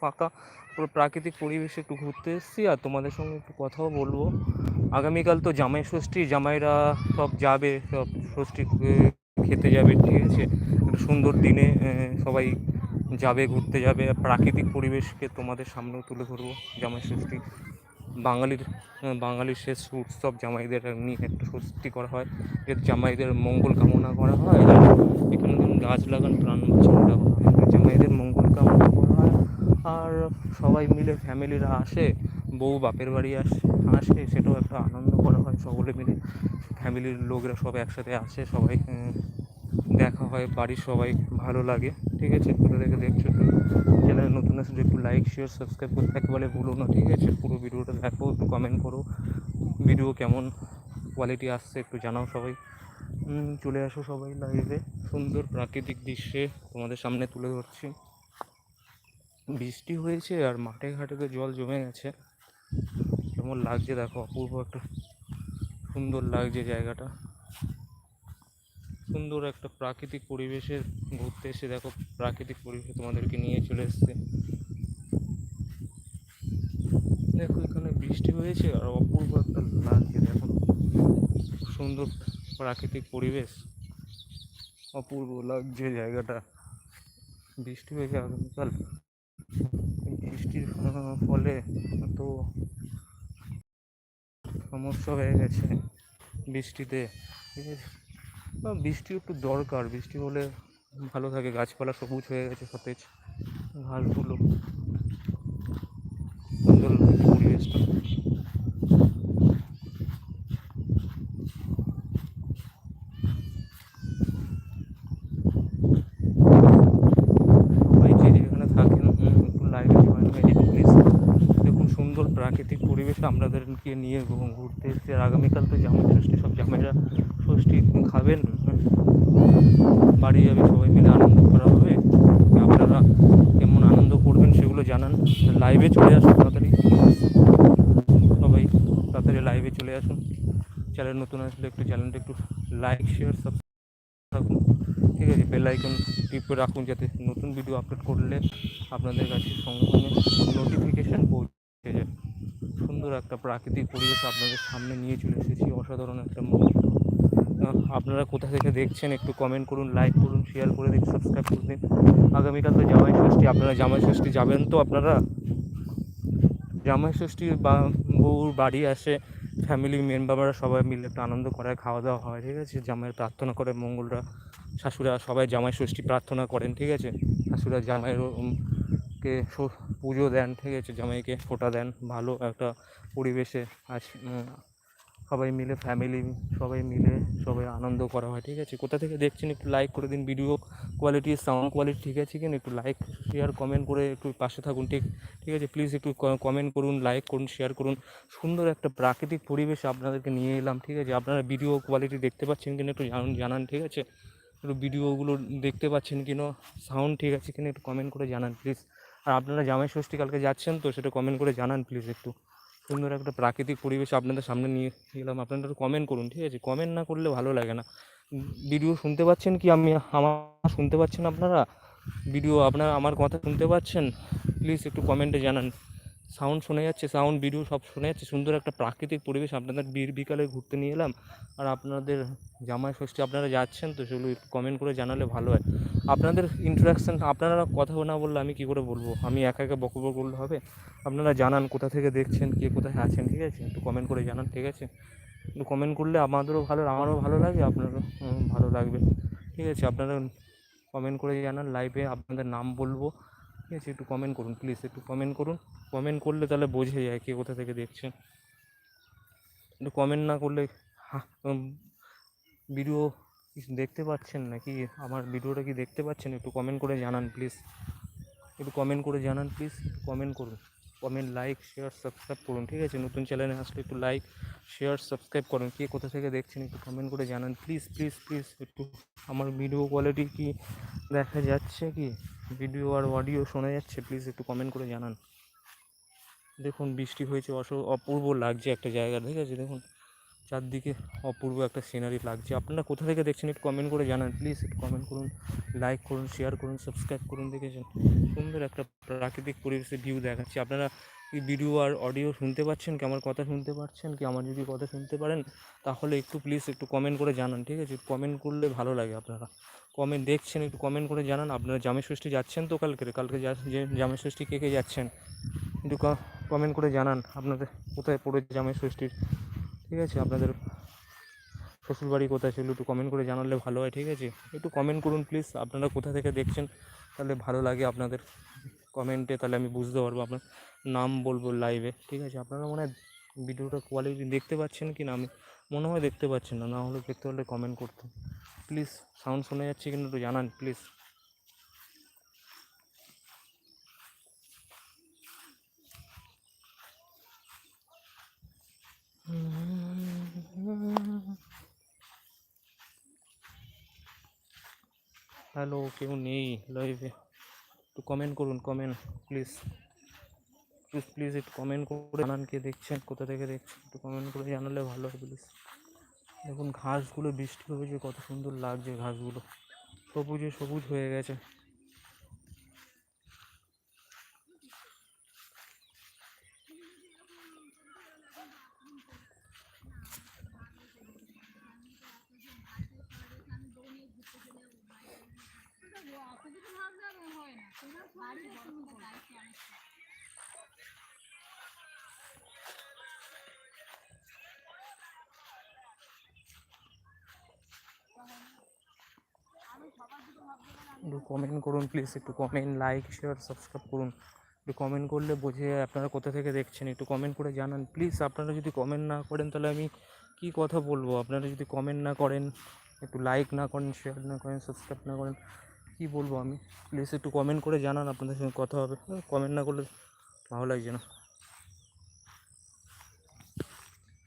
ফাঁকা, পুরো প্রাকৃতিক পরিবেশে একটু ঘুরতে এসেছি আর তোমাদের সঙ্গে একটু কথাও বলব। আগামীকাল তো জামাই ষষ্ঠী, জামাইরা সব যাবে, সব ষষ্ঠী খেতে যাবে, ঠিক আছে? একটা সুন্দর দিনে সবাই যাবে, ঘুরতে যাবে। প্রাকৃতিক পরিবেশকে তোমাদের সামনেও তুলে ধরবো, জামাই ষষ্ঠী। বাঙালির বাঙালির শেষ উৎসব জামাইদের নিয়ে একটা ষষ্ঠী করা হয়। এর জামাইদের মঙ্গল কামনা করা হয় এখানে ধরুন গাছ লাগান, প্রাণ জামাইদের মঙ্গল কামনা আর সবাই মিলে ফ্যামিলিরা আসে, বউ বাপের বাড়ি আসে আসে, সেটাও একটা আনন্দ করা হয় সকলে মিলে। ফ্যামিলির লোকরা সব একসাথে আসে, সবাই দেখা হয়, বাড়ির সবাই ভালো লাগে, ঠিক আছে? কোথা থেকে দেখছ চ্যানেল নতুন আসলে একটু লাইক শেয়ার সাবস্ক্রাইব করতে একেবারে ভুলো না, ঠিক আছে? পুরো ভিডিওটা দেখো, একটু কমেন্ট করো ভিডিও কেমন কোয়ালিটি আসছে একটু জানাও সবাই। চলে আসো সবাই লাইভে সুন্দর প্রাকৃতিক দৃশ্যে তোমাদের সামনে তুলে ধরছি। বৃষ্টি হয়েছে আর মাঠে ঘাটে তো জল জমে গেছে। কেমন লাগছে দেখো, অপূর্ব একটা সুন্দর লাগছে জায়গাটা। সুন্দর একটা প্রাকৃতিক পরিবেশে ঘুরতে এসে দেখো, প্রাকৃতিক পরিবেশে তোমাদেরকে নিয়ে চলে এসছে। দেখো এখানে বৃষ্টি হয়েছে আর অপূর্ব একটা লাগছে দেখো। সুন্দর প্রাকৃতিক পরিবেশ। অপূর্ব লাগছে জায়গাটা। বৃষ্টি হয়েছে আগামীকাল। ফলে তো সমস্যা হয়ে গেছে বৃষ্টিতে। ঠিক আছে বৃষ্টি একটু দরকার। বৃষ্টি হলে ভালো থাকে। গাছপালা সবুজ হয়ে গেছে, সতেজ। ঘাসগুলো সুন্দর পরিবেশটা সবাই যে যেখানে থাকেন উম, একটু লাইভে জয়েন হয়ে যান প্লিজ দেখুন সুন্দর প্রাকৃতিক পরিবেশ আপনাদেরকে নিয়ে ঘুরতে এসেছি। আর আগামীকাল তো জামাই ষষ্ঠী, সব জামাইরা ষষ্ঠী খাবেন। বাড়ি যাবে সবাই মিলে আনন্দ করা হবে। আপনারা কেমন আনন্দ করবেন সেগুলো জানান। লাইভে চলে আসুন তাড়াতাড়ি। সবাই তাড়াতাড়ি লাইভে চলে আসুন। চ্যানেল নতুন আসলে একটু চ্যানেলটা একটু লাইক শেয়ার সাবস্ক্রাইব রাখুন। ঠিক আছে? বেল আইকন টিপে রাখুন যাতে নতুন ভিডিও আপলোড করলে আপনাদের কাছে সঙ্গে সঙ্গে নোটিফিকেশান পৌঁছে সুন্দর একটা প্রাকৃতিক পরিবেশ আপনাদের সামনে নিয়ে চলে এসেছি। অসাধারণ একটা মুহূর্ত। আপনারা কোথা থেকে দেখছেন একটু কমেন্ট করুন লাইক করুন শেয়ার করে দিন সাবস্ক্রাইব করে দিন। আগামীকাল তো জামাই ষষ্ঠী, আপনারা জামাই ষষ্ঠী যাবেন তো আপনারা? জামাই ষষ্ঠী বা বউর বাড়ি আসে ফ্যামিলি মেম্বাররা সবাই মিলে একটু আনন্দ করে, খাওয়া দাওয়া হয়, ঠিক আছে? জামাইয়ের প্রার্থনা করে, মঙ্গলরা শাশুড়া সবাই জামাই ষষ্ঠী প্রার্থনা করেন, ঠিক আছে? শাশুড়া জামাইয়ের উম, কে পুজো দেন ঠিক আছে? জামাইকে ফোঁটা দেন ভালো একটা পরিবেশে আস সবাই মিলে ফ্যামিলি সবাই মিলে সবাই আনন্দ করা হয় ঠিক আছে? কোথা থেকে দেখছেন একটু লাইক করে দিন ভিডিও কোয়ালিটি সাউন্ড কোয়ালিটি ঠিক আছে কিনা? একটু লাইক শেয়ার কমেন্ট করে একটু পাশে থাকুন ঠিক ঠিক আছে? প্লিজ একটু কমেন্ট করুন লাইক করুন শেয়ার করুন। সুন্দর একটা প্রাকৃতিক পরিবেশ আপনাদেরকে নিয়ে এলাম ঠিক আছে? আপনারা ভিডিও কোয়ালিটি দেখতে পাচ্ছেন কিনা একটু জানান জানান ঠিক আছে? একটু ভিডিওগুলো দেখতে পাচ্ছেন কিনা? সাউন্ড ঠিক আছে কিনা একটু কমেন্ট করে জানান প্লিজ আর আপনারা জামাই ষষ্ঠী কালকে যাচ্ছেন তো সেটা কমেন্ট করে জানান প্লিজ একটু। সুন্দর একটা প্রাকৃতিক পরিবেশ আপনাদের সামনে নিয়ে গেলাম আপনারা একটু কমেন্ট করুন, ঠিক আছে? কমেন্ট না করলে ভালো লাগে না। ভিডিও শুনতে পাচ্ছেন কি আমি? আমার শুনতে পাচ্ছেন আপনারা? ভিডিও আপনারা আমার কথা শুনতে পাচ্ছেন? প্লিজ একটু কমেন্টে জানান। সাউন্ড শোনা যাচ্ছে, সাউন্ড, ভিডিও সব শোনা যাচ্ছে। সুন্দর একটা প্রাকৃতিক পরিবেশ আপনাদের বীর বিকালে ঘুরতে নিয়ে এলাম। আর আপনাদের জামাই ষষ্ঠী আপনারা যাচ্ছেন তো সেগুলো একটু কমেন্ট করে জানালে ভালো হয়। আপনাদের ইন্টারাকশান আপনারা কথা না বললে আমি কী করে বলব? আমি একা একা বকবক করলে হবে? আপনারা জানান কোথা থেকে দেখছেন, কে কোথায় আছেন, ঠিক আছে? একটু কমেন্ট করে জানান, ঠিক আছে? একটু কমেন্ট করলে আমাদেরও ভালো, আমারও ভালো লাগে, আপনারও ভালো লাগবে। ঠিক আছে, আপনারা কমেন্ট করে জানান লাইভে আপনাদের নাম বলব। ঠিক আছে, একটু কমেন্ট করুন প্লিজ একটু কমেন্ট করুন। কমেন্ট করলে তাহলে বোঝে যায় কে কোথা থেকে দেখছেন একটু কমেন্ট না করলে ভিডিও দেখতে পাচ্ছেন নাকি? আমার ভিডিওটা কি দেখতে পাচ্ছেন? একটু কমেন্ট করে জানান প্লিজ একটু কমেন্ট করে জানান প্লিজ কমেন্ট করুন। কমেন্ট লাইক শেয়ার সাবস্ক্রাইব করুন, ঠিক আছে? নতুন চ্যানেলে আসলে একটু লাইক শেয়ার সাবস্ক্রাইব করুন। কে কোথা থেকে দেখছেন একটু কমেন্ট করে জানান। প্লিজ প্লিজ প্লিজ একটু আমার ভিডিও কোয়ালিটি কি দেখা যাচ্ছে কি? ভিডিও আর অডিও শোনা যাচ্ছে? প্লিজ একটু কমেন্ট করে জানান। দেখুন, বৃষ্টি হয়েছে, অস, অপূর্ব লাগছে একটা জায়গা, ঠিক আছে? দেখুন। চারদিকে অপূর্ব একটা সিনারি লাগছে। আপনারা কোথা থেকে দেখছেন একটু কমেন্ট করে জানান। প্লিজ একটু কমেন্ট করুন লাইক করুন শেয়ার করুন সাবস্ক্রাইব করুন দেখেছেন। সুন্দর একটা প্রাকৃতিক পরিবেশের ভিউ দেখাচ্ছি। আপনারা কি ভিডিও আর অডিও শুনতে পাচ্ছেন কি? আমার কথা শুনতে পাচ্ছেন কি? আমার যদি কথা শুনতে পারেন, তাহলে একটু প্লিজ একটু কমেন্ট করে জানান, ঠিক আছে? কমেন্ট করলে ভালো লাগে আপনারা। কমেন্ট দেখছেন, একটু কমেন্ট করে জানান। আপনারা জামে ষষ্ঠী যাচ্ছেন তো কালকে? কালকে যা- যে জামে ষষ্ঠী কে কে যাচ্ছেন? একটু কমেন্ট করে জানান আপনাদের কোথায় পড়েছে জামে ষষ্ঠীর ঠিক আছে? আপনাদের শ্বশুরবাড়ি কোথায় সেগুলো একটু কমেন্ট করে জানালে ভালো হয়, ঠিক আছে? একটু কমেন্ট করুন প্লিজ আপনারা কোথা থেকে দেখছেন? তাহলে ভালো লাগে আপনাদের কমেন্টে তাহলে আমি বুঝতে পারব আপনার নাম বলব লাইভে ঠিক আছে? আপনারা মনে হয় ভিডিওটা কোয়ালিটি দেখতে পাচ্ছেন কি না আমি মনে হয় দেখতে পাচ্ছেন না না হলে দেখতে হলে কমেন্ট করতেন প্লিজ সাউন্ড শোনা যাচ্ছে কিন্তু একটু জানান প্লিজ হ্যালো, কেউ নেই লাইভে একটু কমেন্ট করুন কমেন্ট প্লিজ প্লিজ প্লিজ একটু কমেন্ট করে জানান কে দেখছেন, কোথা থেকে দেখছেন, একটু কমেন্ট করে জানালে ভালো হয় প্লিজ দেখুন, ঘাসগুলো বৃষ্টি হয়েছে, কত সুন্দর লাগছে ঘাসগুলো। সবুজে সবুজ হয়ে গেছে। একটু কমেন্ট করুন প্লিজ একটু কমেন্ট লাইক শেয়ার সাবস্ক্রাইব করুন। একটু কমেন্ট করলে বোঝে আপনারা কোথা থেকে দেখছেন। একটু কমেন্ট করে জানান। প্লিজ আপনারা যদি কমেন্ট না করেন, তাহলে আমি কী কথা বলব? আপনারা যদি কমেন্ট না করেন, একটু লাইক না করেন শেয়ার না করেন সাবস্ক্রাইব না করেন কী বলব আমি? প্লিজ একটু কমেন্ট করে জানান, আপনাদের সঙ্গে কথা হবে। কমেন্ট না করলে ভালো লাগছে না।